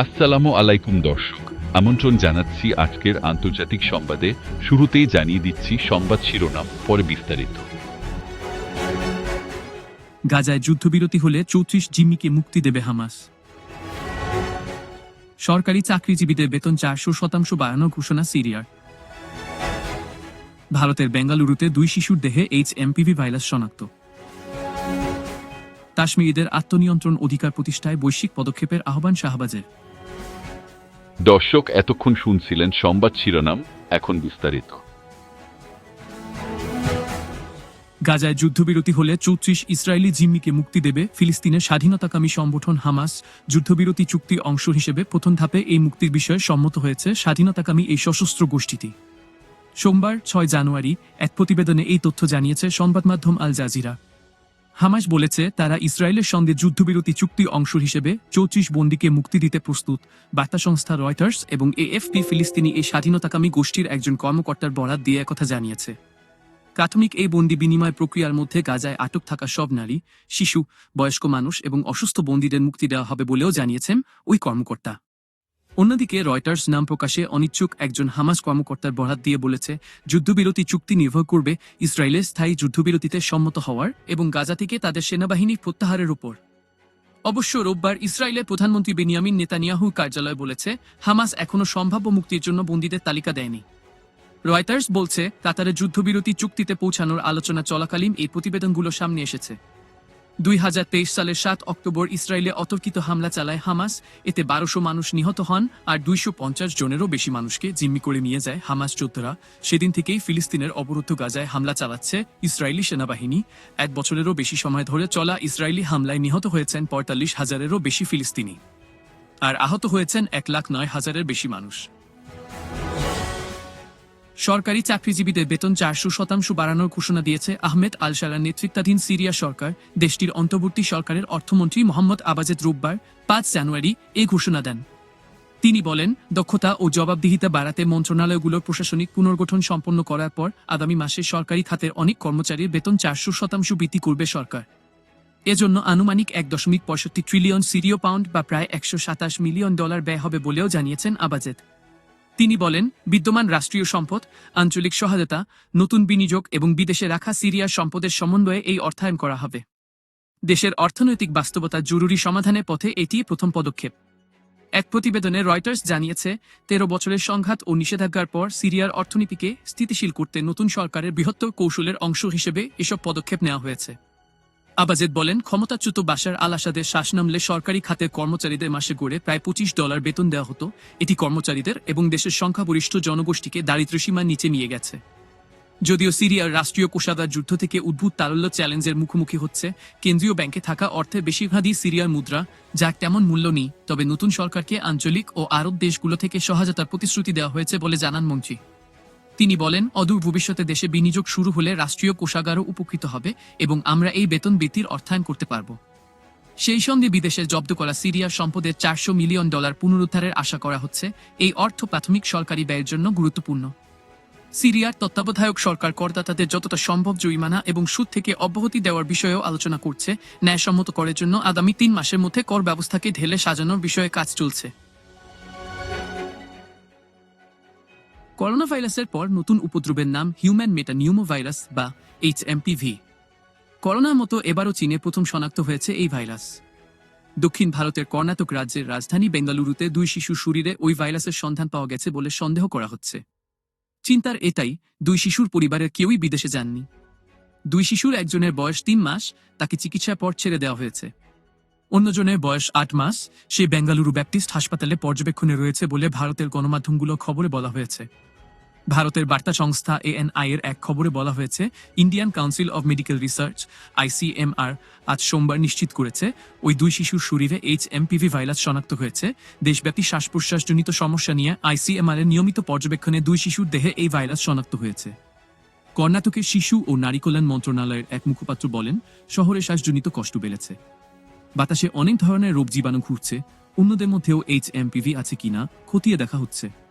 আসসালামু আলাইকুম দর্শক, আমন্ত্রণ জানাচ্ছি আজকের আন্তর্জাতিক সংবাদে। শুরুতেই জানিয়ে দিচ্ছি সংবাদ শিরোনাম, পরে বিস্তারিত। গাজায় যুদ্ধবিরতি হলে চৌত্রিশ জিম্মিকে মুক্তি দেবে হামাস। সরকারি চাকরিজীবীদের বেতন চারশো শতাংশ বাড়ানোর ঘোষণা সিরিয়ার। ভারতের বেঙ্গালুরুতে দুই শিশুর দেহে এইচ এমপিভি ভাইরাস শনাক্ত। কাশ্মীরিদের আত্মনিয়ন্ত্রণ অধিকার প্রতিষ্ঠায় বৈশ্বিক পদক্ষেপের আহ্বান শাহবাজের। দর্শক এতক্ষণ শুনছিলেন সংবাদ শিরোনাম, এখন বিস্তারিত। গাজায় যুদ্ধবিরতি হলে চৌত্রিশ ইসরায়েলি জিম্মিকে মুক্তি দেবে ফিলিস্তিনের স্বাধীনতাকামী সংগঠন হামাস। যুদ্ধবিরতি চুক্তি অংশ হিসেবে প্রথম ধাপে এই মুক্তির বিষয়ে সম্মত হয়েছে স্বাধীনতাকামী এই সশস্ত্র গোষ্ঠীটি। সোমবার, ছয় জানুয়ারি, এক প্রতিবেদনে এই তথ্য জানিয়েছে সংবাদ মাধ্যম আল জাজিরা। হামাস বলেছে, তারা ইসরায়েলের সঙ্গে যুদ্ধবিরতি চুক্তি অংশ হিসেবে চৌত্রিশ বন্দীকে মুক্তি দিতে প্রস্তুত। বার্তা সংস্থা রয়টার্স এবং এএফপি ফিলিস্তিনি এই স্বাধীনতাকামী গোষ্ঠীর একজন কর্মকর্তার বরাত দিয়ে একথা জানিয়েছে। প্রাথমিক এই বন্দি বিনিময় প্রক্রিয়ার মধ্যে গাজায় আটক থাকা সব নারী, শিশু, বয়স্ক মানুষ এবং অসুস্থ বন্দীদের মুক্তি দেওয়া হবে বলেও জানিয়েছেন ওই কর্মকর্তা। অন্যদিকে রয়টার্স নাম প্রকাশে অনিচ্ছুক একজন হামাস কর্মকর্তার বরাত দিয়ে বলেছে, যুদ্ধবিরতি চুক্তি নির্ভর করবে ইসরায়েলের স্থায়ী যুদ্ধবিরতিতে সম্মত হওয়ার এবং গাজা থেকে তাদের সেনাবাহিনী প্রত্যাহারের উপর। অবশ্য রোববার ইসরায়েলের প্রধানমন্ত্রী বেনিয়ামিন নেতানিয়াহু কার্যালয় বলেছে, হামাস এখনও সম্ভাব্য মুক্তির জন্য বন্দীদের তালিকা দেয়নি। রয়টার্স বলছে কাতারের যুদ্ধবিরতি চুক্তিতে পৌঁছানোর আলোচনা চলাকালীন এই প্রতিবেদনগুলো সামনে এসেছে। দুই হাজার তেইশ সালের সাত অক্টোবর ইসরায়েলে অতর্কিত হামলা চালায় হামাস। এতে বারোশো মানুষ নিহত হন আর দুইশো পঞ্চাশ জনেরও বেশি মানুষকে জিম্মি করে নিয়ে যায় হামাস যোদ্ধারা। সেদিন থেকেই ফিলিস্তিনের অবরুদ্ধ গাজায় হামলা চালাচ্ছে ইসরায়েলি সেনাবাহিনী। এক বছরেরও বেশি সময় ধরে চলা ইসরায়েলি হামলায় নিহত হয়েছেন পঁয়তাল্লিশ হাজারেরও বেশি ফিলিস্তিনি। আর আহত হয়েছেন এক লাখ নয় হাজারের বেশি মানুষ। সরকারি চাকরিজীবীদের বেতন চারশো শতাংশ বাড়ানোর ঘোষণা দিয়েছে আহমেদ আল সালার নেতৃত্বাধীন সিরিয়া সরকার। দেশটির অন্তর্বর্তী সরকারের অর্থমন্ত্রী মোহাম্মদ আবাজেদ রোববার পাঁচ জানুয়ারি এই ঘোষণা দেন। তিনি বলেন, দক্ষতা ও জবাবদিহিতা বাড়াতে মন্ত্রণালয়গুলোর প্রশাসনিক পুনর্গঠন সম্পন্ন করার পর আগামী মাসে সরকারি খাতের অনেক কর্মচারীর বেতন চারশো শতাংশ বৃদ্ধি করবে সরকার। এজন্য আনুমানিক এক দশমিক পঁয়ষট্টি ট্রিলিয়ন সিরিয় পাউন্ড বা প্রায় একশো সাতাশ মিলিয়ন ডলার ব্যয় হবে বলেও জানিয়েছেন আবাজেদ। তিনি বলেন, বিদ্যমান রাষ্ট্রীয় সম্পদ, আঞ্চলিক সহায়তা, নতুন বিনিয়োগ এবং বিদেশে রাখা সিরিয়ার সম্পদের সমন্বয়ে এই অর্থায়ন করা হবে। দেশের অর্থনৈতিক বাস্তবতা জরুরি সমাধানের পথে এটি প্রথম পদক্ষেপ। এক প্রতিবেদনে রয়টার্স জানিয়েছে, তেরো বছরের সংঘাত ও নিষেধাজ্ঞার পর সিরিয়ার অর্থনীতিকে স্থিতিশীল করতে নতুন সরকারের বৃহত্তর কৌশলের অংশ হিসেবে এসব পদক্ষেপ নেওয়া হয়েছে। আবাজেদ বলেন, ক্ষমতাচ্যুত বাসার আল আসাদের শ্বাস নামলে সরকারি খাতের কর্মচারীদের মাসে গড়ে প্রায় পঁচিশ ডলার বেতন দেওয়া হতো। এটি কর্মচারীদের এবং দেশের সংখ্যাগরিষ্ঠ জনগোষ্ঠীকে দারিদ্র্যসীমার নিচে নিয়ে গেছে। যদিও সিরিয়ার রাষ্ট্রীয় কোষাগার যুদ্ধ থেকে উদ্ভূত তারল্য চ্যালেঞ্জের মুখোমুখি হচ্ছে, কেন্দ্রীয় ব্যাংকে থাকা অর্থের বেশিরভাগই সিরিয়ার মুদ্রা, যা তেমন মূল্য নেই। তবে নতুন সরকারকে আঞ্চলিক ও আরব দেশগুলো থেকে সহায়তার প্রতিশ্রুতি দেওয়া হয়েছে বলে জানান মন্ত্রী। তিনি বলেন, অদূর ভবিষ্যতে দেশে বিনিয়োগ শুরু হলে রাষ্ট্রীয় কোষাগারও উপকৃত হবে এবং আমরা এই বেতন বৃদ্ধির অর্থায়ন করতে পারব। সেই সঙ্গে বিদেশে জব্দ করা সিরিয়ার সম্পদের চারশো মিলিয়ন ডলার পুনরুদ্ধারের আশা করা হচ্ছে। এই অর্থ প্রাথমিক সরকারি ব্যয়ের জন্য গুরুত্বপূর্ণ। সিরিয়ার তত্ত্বাবধায়ক সরকার করদাতাদের যতটা সম্ভব জরিমানা এবং সুদ থেকে অব্যাহতি দেওয়ার বিষয়েও আলোচনা করছে। ন্যায়সম্মত করার জন্য আগামী তিন মাসের মধ্যে কর ব্যবস্থাকে ঢেলে সাজানোর বিষয়ে কাজ চলছে। করোনা ভাইরাসের পর নতুন উপদ্রবের নাম হিউম্যান মেটানিউমো ভাইরাস বা এইচ এমপিভি করোনার মতো এবারও চীনে প্রথম শনাক্ত হয়েছে এই ভাইরাস। দক্ষিণ ভারতের কর্ণাটক রাজ্যের রাজধানী বেঙ্গালুরুতে দুই শিশুর শরীরে ওই ভাইরাসের সন্ধান পাওয়া গেছে বলে সন্দেহ করা হচ্ছে। চিন্তার এটাই, দুই শিশুর পরিবারের কেউই বিদেশে যাননি। দুই শিশুর একজনের বয়স তিন মাস, তাকে চিকিৎসার পর ছেড়ে দেওয়া হয়েছে। অন্যজনের বয়স আট মাস, সে বেঙ্গালুরু ব্যাপটিস্ট হাসপাতালে পর্যবেক্ষণে রয়েছে বলে ভারতের গণমাধ্যমগুলো খবরে বলা হয়েছে। ভারতের বার্তা সংস্থা এএনআই এর এক খবরে বলা হয়েছে, Indian council of medical research ICMR আজ সোমবার নিশ্চিত করেছে, ওই দুই শিশুর শরীরে এইচ এমপিভি ভাইরাস শনাক্ত হয়েছে। দেশব্যাপী শ্বাস প্রশ্বাসজনিত সমস্যা নিয়ে আইসিএমআর এর নিয়মিত পর্যবেক্ষণে দুই শিশুর দেহে এই ভাইরাস শনাক্ত হয়েছে। কর্ণাটকের শিশু ও নারী কল্যাণ মন্ত্রণালয়ের এক মুখপাত্র বলেন, শহরে শ্বাসজনিত কষ্ট বেড়েছে। বাতাসে অনেক ধরনের রোগ জীবাণু ঘুরছে, অন্যদের মধ্যেও এইচ এমপিভি আছে কিনা খতিয়ে দেখা হচ্ছে।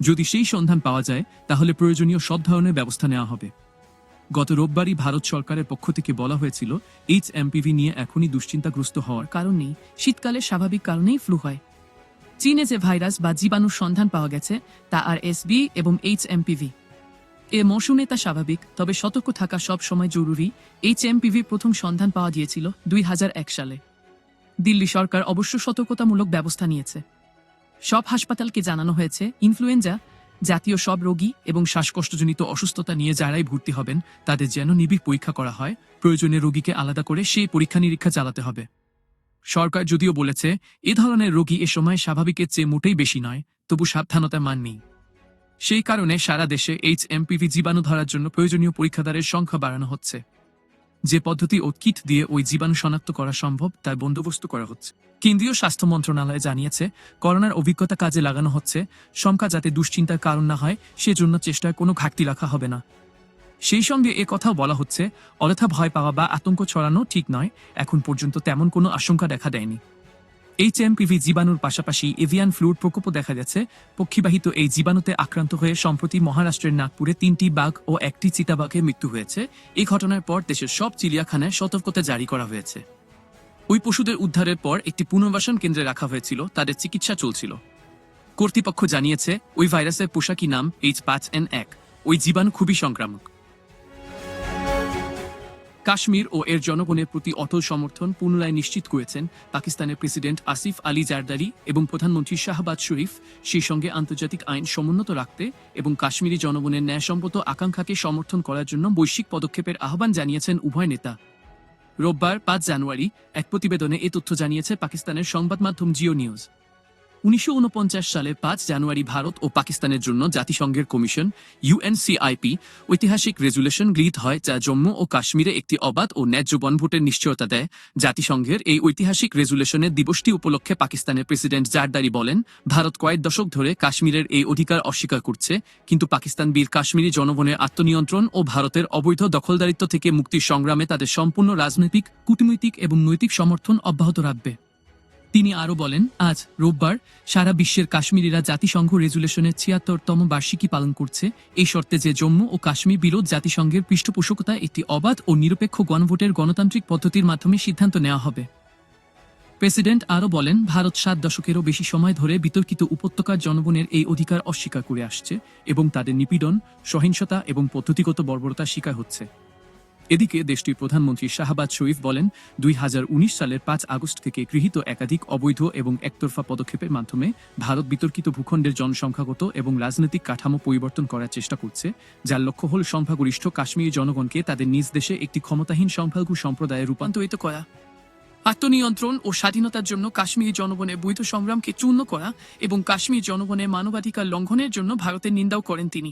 যদি সেই সন্ধান পাওয়া যায়, তাহলে প্রয়োজনীয় সব ধরনের ব্যবস্থা নেওয়া হবে। গত রোববারই ভারত সরকারের পক্ষ থেকে বলা হয়েছিল, এইচ এমপিভি নিয়ে এখনই দুশ্চিন্তাগ্রস্ত হওয়ার কারণ নেই শীতকালে স্বাভাবিক কারণেই ফ্লু হয়। চীনে যে ভাইরাস বা জীবাণুর সন্ধান পাওয়া গেছে, তা আর এসবি এবং এইচ এমপিভি এ মৌসুমে তা স্বাভাবিক, তবে সতর্ক থাকা সব সময় জরুরি, এইচ এমপিভি প্রথম সন্ধান পাওয়া গিয়েছিল দুই হাজার এক সালে। দিল্লি সরকার অবশ্য সতর্কতামূলক ব্যবস্থা নিয়েছে। সব হাসপাতালকে জানানো হয়েছে, ইনফ্লুয়েঞ্জা, জাতীয় সব রোগী এবং শ্বাসকষ্টজনিত অসুস্থতা নিয়ে যারাই ভর্তি হবেন, তাদের যেন নিবিড় পরীক্ষা করা হয়। প্রয়োজনে রোগীকে আলাদা করে সেই পরীক্ষা নিরীক্ষা চালাতে হবে। সরকার যদিও বলেছে, এ ধরনের রোগী এ সময় স্বাভাবিকের চেয়ে মোটেই বেশি নয়, তবু সাবধানতা মান নেই। সেই কারণে সারা দেশে এইচ এমপিভি জীবাণু ধরার জন্য প্রয়োজনীয় পরীক্ষাদারের সংখ্যা বাড়ানো হচ্ছে। যে পদ্ধতি ও কিট দিয়ে ওই জীবাণু শনাক্ত করা সম্ভব, তার বন্দোবস্ত করা হচ্ছে। কেন্দ্রীয় স্বাস্থ্য মন্ত্রণালয় জানিয়েছে, করোনার অভিজ্ঞতা কাজে লাগানো হচ্ছে, শঙ্কা যাতে দুশ্চিন্তার কারণ না হয়, সেজন্য চেষ্টায় কোনো ঘাটতি রাখা হবে না। সেই সঙ্গে এ কথাও বলা হচ্ছে, অযথা ভয় পাওয়া বা আতঙ্ক ছড়ানো ঠিক নয়, এখন পর্যন্ত তেমন কোনো আশঙ্কা দেখা দেয়নি। এইচ এমপিভি জীবাণুর পাশাপাশি এভিয়ান ফ্লুর প্রকোপও দেখা যাচ্ছে পক্ষীবাহিত এই জীবাণুতে আক্রান্ত হয়ে সম্প্রতি মহারাষ্ট্রের নাগপুরে তিনটি বাঘ ও একটি চিতাবাঘের মৃত্যু হয়েছে। এই ঘটনার পর দেশের সব চিড়িয়াখানায় সতর্কতা জারি করা হয়েছে। ওই পশুদের উদ্ধারের পর একটি পুনর্বাসন কেন্দ্রে রাখা হয়েছিল, তাদের চিকিৎসা চলছিল। কর্তৃপক্ষ জানিয়েছে, ওই ভাইরাসের পোশাকি নাম এইচ পাঁচ এন এক। ওই জীবাণু খুবই সংক্রামক। কাশ্মীর ও এর জনগণের প্রতি অটল সমর্থন পুনরায় নিশ্চিত করেছেন পাকিস্তানের প্রেসিডেন্ট আসিফ আলী জারদারি এবং প্রধানমন্ত্রী শাহবাজ শরীফ। সেই সঙ্গে আন্তর্জাতিক আইন সমুন্নত রাখতে এবং কাশ্মীরি জনগণের ন্যায়সম্মত আকাঙ্ক্ষাকে সমর্থন করার জন্য বৈশ্বিক পদক্ষেপের আহ্বান জানিয়েছেন উভয় নেতা। রোববার পাঁচ জানুয়ারি এক প্রতিবেদনে এ তথ্য জানিয়েছে পাকিস্তানের সংবাদ মাধ্যম জিও নিউজ। উনিশশো ঊনপঞ্চাশ সালে পাঁচ জানুয়ারি ভারত ও পাকিস্তানের জন্য জাতিসংঘের কমিশন ইউএনসিআইপি ঐতিহাসিক রেজুলেশন গৃহীত হয় যা জম্মু ও কাশ্মীরে একটি অবাধ ও ন্যায্য বনভোটের নিশ্চয়তা দেয়। জাতিসংঘের এই ঐতিহাসিক রেজুলেশনের দিবসটি উপলক্ষে পাকিস্তানের প্রেসিডেন্ট জারদারি বলেন, ভারত কয়েক দশক ধরে কাশ্মীরের এই অধিকার অস্বীকার করছে, কিন্তু পাকিস্তান বীর কাশ্মীরি জনগণের আত্মনিয়ন্ত্রণ ও ভারতের অবৈধ দখলদারিত্ব থেকে মুক্তির সংগ্রামে তাদের সম্পূর্ণ রাজনৈতিক, কূটনৈতিক এবং নৈতিক সমর্থন অব্যাহত রাখবে। তিনি আরও বলেন, আজ রোববার সারা বিশ্বের কাশ্মীরিরা জাতিসংঘ রেজুলেশনের ছিয়াত্তরতম বার্ষিকী পালন করছে। এই শর্তে যে জম্মু ও কাশ্মীর বিরোধ জাতিসংঘের পৃষ্ঠপোষকতা একটি অবাধ ও নিরপেক্ষ গণভোটের গণতান্ত্রিক পদ্ধতির মাধ্যমে সিদ্ধান্ত নেওয়া হবে। প্রেসিডেন্ট আরও বলেন, ভারত সাত দশকেরও বেশি সময় ধরে বিতর্কিত উপত্যকার জনগণের এই অধিকার অস্বীকার করে আসছে এবং তাদের নিপীড়ন, সহিংসতা এবং পদ্ধতিগত বর্বরতার শিকার হচ্ছে। এদিকে দেশটির প্রধানমন্ত্রী শাহবাজ শরীফ বলেন, দুই হাজার উনিশ সালের পাঁচ আগস্ট থেকে গৃহীত একাধিক অবৈধ এবং একতরফা পদক্ষেপের মাধ্যমে ভারত বিতর্কিত ভূখণ্ডের জনসংখ্যাগত এবং রাজনৈতিক কাঠামো পরিবর্তন করার চেষ্টা করছে, যার লক্ষ্য হল সংখ্যাগরিষ্ঠ কাশ্মীরি জনগণকে তাদের নিজ দেশে একটি ক্ষমতাহীন সংখ্যালঘু সম্প্রদায়ে রূপান্তরিত করা। আত্মনিয়ন্ত্রণ ও স্বাধীনতার জন্য কাশ্মীরি জনগণের বৈধ সংগ্রামকে চূর্ণ করা এবং কাশ্মীর জনগণের মানবাধিকার লঙ্ঘনের জন্য ভারতের নিন্দাও করেন তিনি।